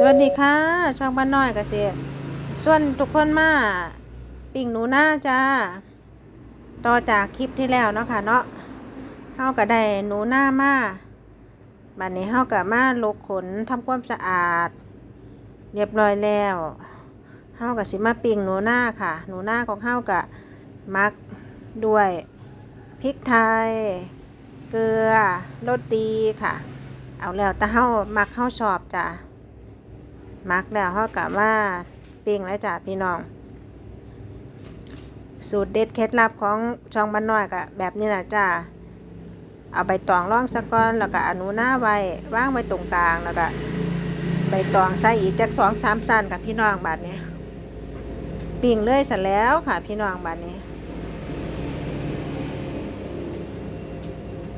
สวัสดีค่ะ ช่องบ้านน้อยกเกษตรส่วนทุกคนมาปิ่งหนูหน้าจ้าต่อจากคลิปที่แล้วเนาะค่ะเนาะเฮาก็ได้หนูหน้ามาบัดนี้เฮาก็มาลกขนทำความสะอาด เรียบร้อยแล้วเฮาก็สิมาปิ่งหนูหน้าค่ะ หนูหน้าของเฮาก็มักด้วยพริกไทย เกลือรสดีค่ะ เอาแล้วแต่เฮามักเฮาชอบจ้ะ มักแล้วเขากะว่าปิ้งแล้วจ้ะพี่น้อง สูตรเด็ดเคล็ดลับของช่องบ้านน้อยกะแบบนี้แหละจ้าเอาใบตองร่องสะก้อนแล้วก็อนูหน้าไว้วางไว้ตรงกลางแล้วก็ใบตองใส่อีกจากสองสามสั้นกับพี่น้องบาดนี้ปิ้งเลยเสร็จแล้วค่ะพี่น้องบาดนี้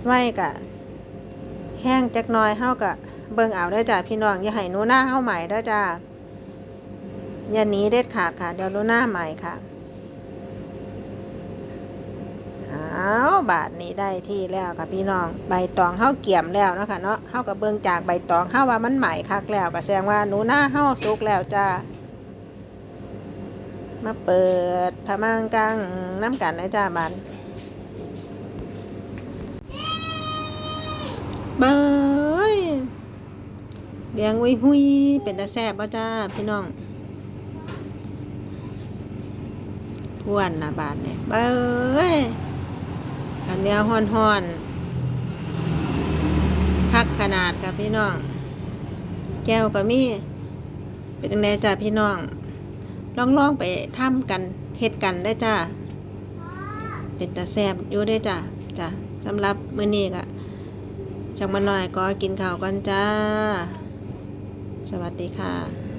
ไว้กะแห้งจักน้อยเฮากะ เบิ่งเอาเด้อจ้าพี่น้องอย่าให้หนูหน้าเข้าใหม่เด้อจ้าอย่าหนีเด็ดขาดค่ะ เดี๋ยวหนูหน้าใหม่ค่ะเอาบาทนี้ได้ที่แล้วค่ะพี่น้องใบตองเข้าเกี่ยมแล้วนะคะเนาะเข้ากับเบิ่งจากใบตองเข้าว่ามันใหม่คักแล้วก็แสดงว่าหนูหน้าเข้าสุกแล้วจ้ามาเปิดพมังกังน้ำกันเลยจ้าบานเบย เลี้ยงไว้หุยเป็นตาแซ่บป่ะจ้าพี่น้องทวนนะบาทเนี่ยเบ้ยขันเดียวห่อนห่อนๆคักขนาดกับพี่น้อง แก้วก็มีเป็นยังไงจ้าพี่น้องลองลองไปทำกันเฮ็ดกันได้จ้าเป็นตาแซ่บอยู่ได้จ้าจ้าสำหรับมื้อนี้ก็จังมาหน่อยก็กินข้าวกันจ้า สวัสดีค่ะ